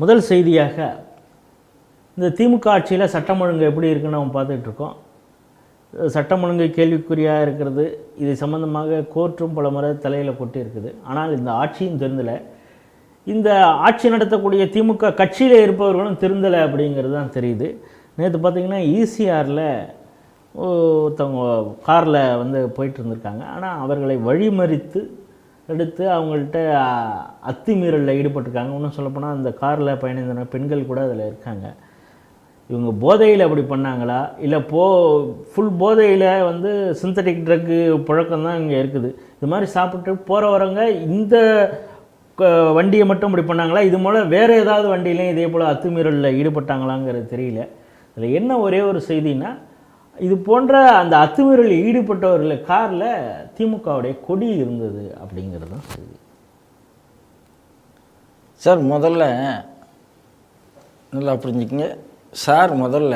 முதல் செய்தியாக இந்த திமுக ஆட்சியில் சட்டம் ஒழுங்கு எப்படி இருக்குன்னு நம்ம பார்த்துட்ருக்கோம் சட்டம் ஒழுங்கு கேள்விக்குறியாக இருக்கிறது இது சம்மந்தமாக கோர்ட்டும் பல முறை தலையில் கொட்டி இருக்குது ஆனால் இந்த ஆட்சியும் திருந்தலை. இந்த ஆட்சி நடத்தக்கூடிய திமுக கட்சியில் இருப்பவர்களும் திருந்தலை அப்படிங்கிறது தான் தெரியுது. நேற்று பார்த்தீங்கன்னா ஈசிஆரில் ஒருத்தவங்க காரில் வந்து போயிட்டு இருந்திருக்காங்க. ஆனால் அவர்களை வழிமறித்து எடுத்து அவங்கள்ட்ட அத்துமீறலில் ஈடுபட்டிருக்காங்க. இன்னும் சொல்லப்போனால் அந்த காரில் பயணிந்த பெண்கள் கூட அதில் இருக்காங்க. இவங்க போதையில் அப்படி பண்ணாங்களா? இல்லை போ ஃபுல் போதையில் வந்து சிந்தட்டிக் ட்ரக்கு புழக்கம் தான் இங்கே இருக்குது. இது மாதிரி சாப்பிட்டு போகிறவரங்க இந்த வண்டியை மட்டும் இப்படி பண்ணாங்களா? இது மூலம் வேறு ஏதாவது வண்டியிலையும் இதே போல் அத்துமீறலில் ஈடுபட்டாங்களாங்கிறது தெரியல. அதில் என்ன ஒரே ஒரு செய்தின்னா இது போன்ற அந்த அத்துமீறலில் ஈடுபட்டவர்கள் காரில் திமுகவுடைய கொடி இருந்தது அப்படிங்கிறது தான் செய்தி. சார் முதல்ல நல்லா புரிஞ்சுக்கங்க. சார் முதல்ல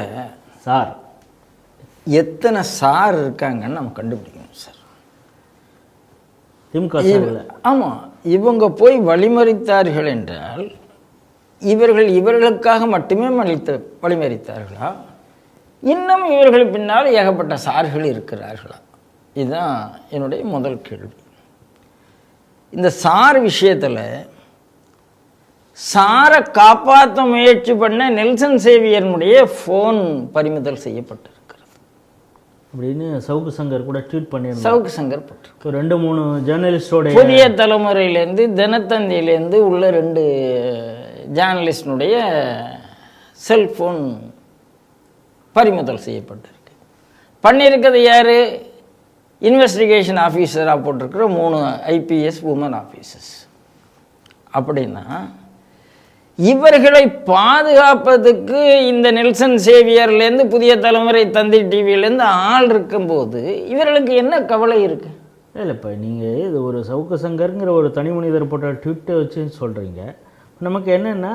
சார். எத்தனை சார் இருக்காங்கன்னு நம்ம கண்டுபிடிக்கணும் சார். திமுக ஆமாம் இவங்க போய் வழிமறித்தார்கள் என்றால் இவர்கள் இவர்களுக்காக மட்டுமே மலித்த வழிமறித்தார்களா? இன்னும் இவர்கள் பின்னால் ஏகப்பட்ட சார்கள் இருக்கிறார்களா? இதுதான் என்னுடைய முதல் கேள்வி. இந்த சார் விஷயத்தில் சாரை காப்பாற்ற முயற்சி பண்ண நெல்சன் சேவியனுடைய ஃபோன் பறிமுதல் செய்யப்பட்டிருக்கிறது. அப்படின்னு சவுக்கு சங்கர் கூட ட்வீட் பண்ணியிருந்தார். சவுக்கு சங்கர் பட்டு இப்போ ரெண்டு மூணு ஜேர்னலிஸ்டோடைய புதிய தலைமுறையிலேருந்து தினத்தந்தியிலேருந்து உள்ள ரெண்டு ஜேர்னலிஸ்டினுடைய செல்ஃபோன் பறிமுதல் செய்யப்பட்டிருக்கு. பண்ணியிருக்கிறது யார்? இன்வெஸ்டிகேஷன் ஆஃபீஸராக போட்டிருக்கிற மூணு ஐபிஎஸ் உமன் ஆஃபீஸர்ஸ் அப்படின்னா இவர்களை பாதுகாப்பதுக்கு இந்த நெல்சன் சேவியர்லேருந்து புதிய தலைமுறை தந்தி டிவியிலேருந்து ஆள் இருக்கும்போது இவர்களுக்கு என்ன கவலை இருக்குது இல்லை இப்போ நீங்கள் இது ஒரு சவுக்கு சங்கருங்கிற ஒரு தனி மனிதர் போட்ட ட்விட்டை வச்சு சொல்கிறீங்க நமக்கு என்னென்னா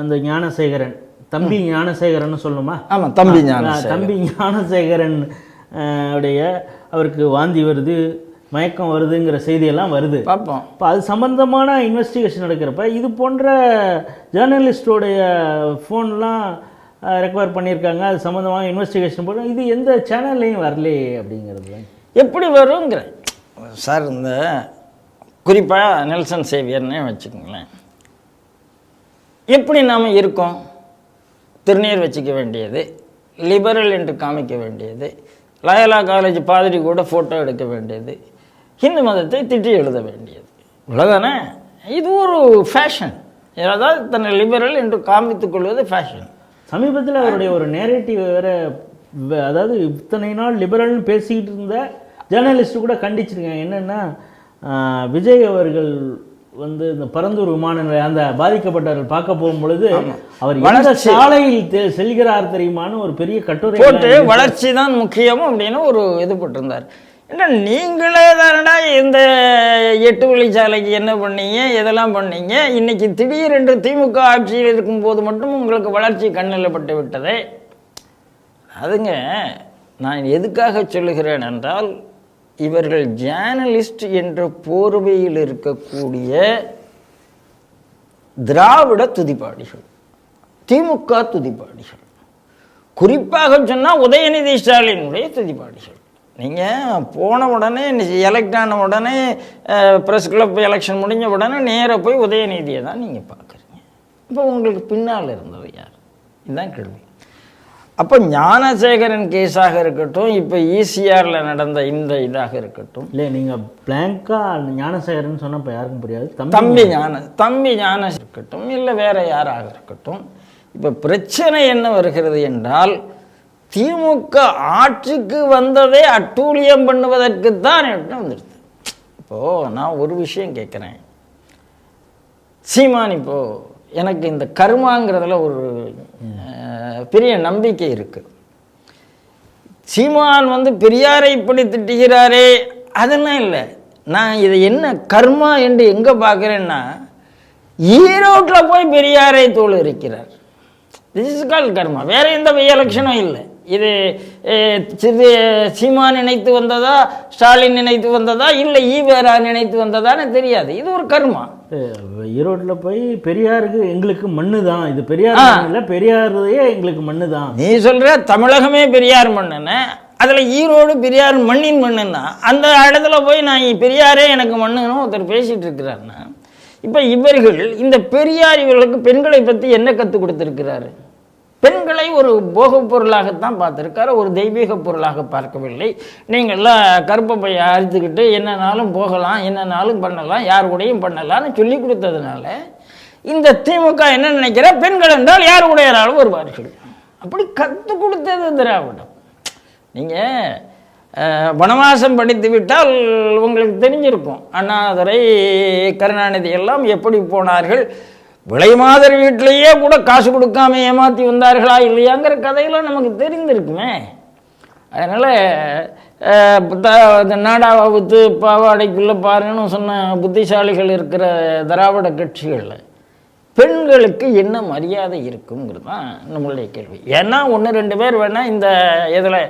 அந்த ஞானசேகரன். தம்பி ஞானசேகரன் சொல்லணுமா ஆமாம் தம்பி ஞான தம்பி ஞானசேகரன் உடைய அவருக்கு வாந்தி வருது மயக்கம் வருதுங்கிற செய்தியெல்லாம் வருது. பார்ப்போம். இப்போ அது சம்பந்தமான இன்வெஸ்டிகேஷன் நடக்கிறப்ப இது போன்ற ஜேர்னலிஸ்டோடைய ஃபோன்லாம் ரெக்கவர் பண்ணியிருக்காங்க. அது சம்மந்தமாக இன்வெஸ்டிகேஷன் போட இது எந்த சேனல்லையும் வரலையே அப்படிங்கிறது. எப்படி வருங்கிற? சார் இந்த குறிப்பாக நெல்சன் சேவியர்னே வச்சுக்கோங்களேன். எப்படி நாம் இருக்கோம்? திருநீர் வச்சுக்க வேண்டியது லிபரல் என்று காமிக்க வேண்டியது லயலா காலேஜ் பாதிரி கூட ஃபோட்டோ எடுக்க வேண்டியது ஹிந்து மதத்தை திட்டி எழுத வேண்டியது. இவ்வளோதானே இது ஒரு ஃபேஷன் அதாவது தன்னை லிபரல் என்று காமித்துக் கொள்வது ஃபேஷன் சமீபத்தில் அவருடைய ஒரு நேரேட்டிவ் வேற அதாவது இத்தனை நாள் லிபரல்னு பேசிக்கிட்டு இருந்த ஜேர்னலிஸ்ட் கூட கண்டிச்சிருக்கேன். என்னென்னா விஜய் அவர்கள் வந்து இந்த பரந்தூர் விமான நிலையம் அந்த பாதிக்கப்பட்டவர்கள் பார்க்க போகும் பொழுது அவர் எந்த. சாலையில் செல்கிறார் தெரியுமான்னு ஒரு பெரிய கட்டுரை போட்டு வளர்ச்சி தான் முக்கியம் அப்படின்னு ஒரு இது போட்டிருந்தார். என்ன நீங்களே தானடா இந்த எட்டு வழிச்சாலைக்கு என்ன பண்ணீங்க எதெல்லாம் பண்ணீங்க? இன்னைக்கு திடீரென்று திமுக ஆட்சியில் இருக்கும்போது மட்டும் உங்களுக்கு வளர்ச்சி கண்ணில் பட்டு விட்டதே. அதுங்க நான் எதுக்காக சொல்லுகிறேன் என்றால் இவர்கள் ஜேர்னலிஸ்ட் என்ற போர்வையில் இருக்கக்கூடிய திராவிட துதிப்பாடிகள் திமுக துதிப்பாடிகள் குறிப்பாக சொன்னால் உதயநிதி ஸ்டாலினுடைய துதிப்பாடிகள் நீங்கள் போன உடனே எலெக்ட் ஆன உடனே ப்ரெஸ் கிளப் எலெக்ஷன் முடிஞ்ச உடனே நேராக போய் உதயநிதியை தான் நீங்கள் பார்க்குறீங்க. இப்போ உங்களுக்கு பின்னால் இருந்தது யார்? இதுதான் கேள்வி. அப்போ ஞானசேகரன் கேஸாக இருக்கட்டும் இப்போ ஈசிஆரில் நடந்த இந்த இதாக இருக்கட்டும். இல்லை நீங்கள் பிளாங்காக ஞானசேகரன் சொன்னப்போ யாருக்கும் புரியாது. தம்பி ஞான தம்பி ஞான இருக்கட்டும் இல்லை வேற யாராக இருக்கட்டும். இப்போ பிரச்சனை என்ன வருகிறது என்றால் திமுக ஆட்சிக்கு வந்ததே அட்டூழியம் பண்ணுவதற்கு தான் வந்துடுது. இப்போது நான் ஒரு விஷயம் கேட்குறேன். சீமான் இப்போ எனக்கு இந்த கர்மாங்கிறதுல ஒரு பெரிய நம்பிக்கை இருக்குது சீமான் வந்து பெரியாரை இப்படி திட்டுகிறாரே அதெல்லாம் இல்லை. நான் இதை என்ன கர்மா என்று எங்கே பார்க்குறேன்னா ஈரோட்டில் போய் பெரியாரை தோல் இருக்கிறார் திஸ் இஸ் கால் கர்மா. வேற எந்த எலெக்ஷனும் இல்லை. இது சிறு சீமான் நினைத்து வந்ததா ஸ்டாலின் நினைத்து வந்ததா இல்லை ஈவேரா நினைத்து வந்ததான்னு தெரியாது. இது ஒரு கர்மா. ஈரோட்டில் போய் பெரியாருக்கு எங்களுக்கு மண்ணு தான். இது பெரியார் இல்ல பெரியாருதையே எங்களுக்கு மண்ணு தான். நீ சொல்ற தமிழகமே பெரியார் மண்ணுன்னு அதில் ஈரோடு பெரியார் மண்ணின் மண்ணுன்னா அந்த இடத்துல போய் நான் பெரியாரே எனக்கு மண்ணுன்னு ஒருத்தர் பேசிட்டு இருக்கிறாருன்னா இப்போ இவர்கள் இந்த பெரியார் இவர்களுக்கு பெண்களை பற்றி என்ன கற்றுக் கொடுத்துருக்கிறாரு? பெண்களை ஒரு போக பொருளாகத்தான் பார்த்துருக்காரு. ஒரு தெய்வீக பொருளாக பார்க்கவில்லை. நீங்கள்லாம் கருப்பை பைய அறுத்துக்கிட்டு என்னன்னாலும் போகலாம் என்னன்னாலும் பண்ணலாம் யார் கூடயும் பண்ணலாம்னு சொல்லி கொடுத்ததுனால இந்த திமுக என்ன நினைக்கிற? பெண்கள் என்றால் யார் கூடையாராலும் வருவார்கள் அப்படி கற்றுக் கொடுத்தது திராவிடம். நீங்கள் வனவாசம் படித்து விட்டால் உங்களுக்கு தெரிஞ்சிருக்கும். அண்ணாதுரை கருணாநிதி எல்லாம் எப்படி போனார்கள்? விலைமாதர் வீட்டிலேயே கூட காசு கொடுக்காம ஏமாற்றி வந்தார்களா இல்லையாங்கிற கதையெல்லாம் நமக்கு தெரிந்திருக்குமே. அதனால் நாடாவை வித்து பாவாடைக்குள்ளே பாருங்கன்னு சொன்ன புத்திசாலிகள் இருக்கிற திராவிட கட்சிகளில் பெண்களுக்கு என்ன மரியாதை இருக்குங்கிறது தான் நம்மளுடைய கேள்வி. ஏன்னா ஒன்று ரெண்டு பேர் வேணால் இந்த இதில்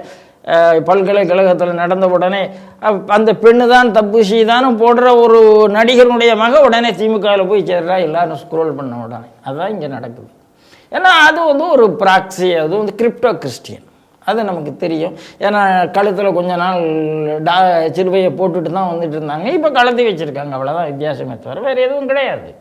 பல்கலைக்கழகத்தில் நடந்த உடனே அப்- அந்த பெண்ணு தான் தப்பு செய்தான்னு போடுற ஒரு நடிகருடைய மக உடனே திமுகவில் போய் சேர்றா எல்லாரும் ஸ்க்ரோல் பண்ண உடனே. அதுதான் இங்கே நடக்குது. ஏன்னா அது வந்து ஒரு ப்ராக்சி அது வந்து கிரிப்டோ கிறிஸ்டியன் அது நமக்கு தெரியும். ஏன்னா கழுத்தில் கொஞ்ச நாள் டா சிறுவையை போட்டுட்டு தான் வந்துட்டு இருந்தாங்க. இப்போ கழுத்தி வச்சுருக்காங்க. அவ்வளோதான் வித்தியாசமே தவிர வேறு எதுவும் கிடையாது.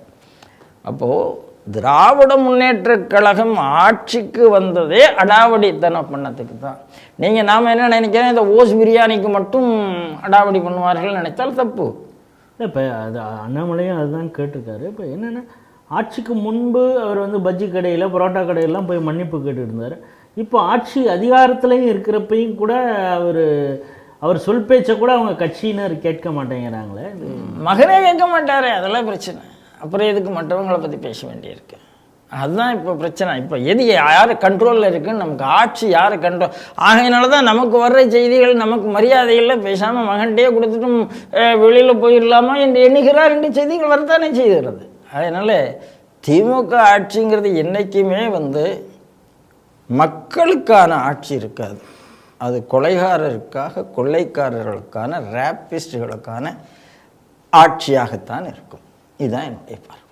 அப்போது திராவிட முன்னேற்றக் கழகம் ஆட்சிக்கு வந்ததே அடாவடித்தனம் பண்ணதுக்கு தான். நீங்கள் நாம் என்ன நினைக்கிறோம்? இந்த ஓஸ் பிரியாணிக்கு மட்டும் அடாவடி பண்ணுவார்கள் நினைத்தால் தப்பு. இப்போ அது அண்ணாமலையும் அதுதான் கேட்டிருக்காரு. இப்போ என்னென்னா ஆட்சிக்கு முன்பு அவர் வந்து பஜ்ஜி கடையில் பரோட்டா கடையெல்லாம் போய் மன்னிப்பு கேட்டுட்டு இருந்தார் இப்போ ஆட்சி அதிகாரத்துலேயும் இருக்கிறப்பையும் கூட அவர் அவர் சொல் பேச்சை கூட அவங்க கட்சியினர் கேட்க மாட்டேங்கிறாங்களே. மகனே கேட்க மாட்டாரே அதெல்லாம் பிரச்சனை. அப்புறம் எதுக்கு மற்றவங்களை பற்றி பேச வேண்டியிருக்கு? அதுதான் இப்போ பிரச்சனை. இப்போ எது யார் கண்ட்ரோலில் இருக்குன்னு நமக்கு ஆட்சி யார் கண்ட்ரோல் ஆகையினால தான் நமக்கு வர்ற செய்திகள் நமக்கு மரியாதைகளில் பேசாமல் மகன்கிட்டயே கொடுத்துட்டும் வெளியில் போயிடலாமா என்று எண்ணுகிறார் என்று செய்திகள் வரத்தானே செய்கிறது. அதனால் திமுக ஆட்சிங்கிறது என்றைக்குமே வந்து மக்களுக்கான ஆட்சி இருக்காது. அது கொலைகாரருக்காக கொள்ளைக்காரர்களுக்கான ரேப்பிஸ்டுகளுக்கான ஆட்சியாகத்தான் இருக்கும். இதுதான் என்னுடைய பார்வை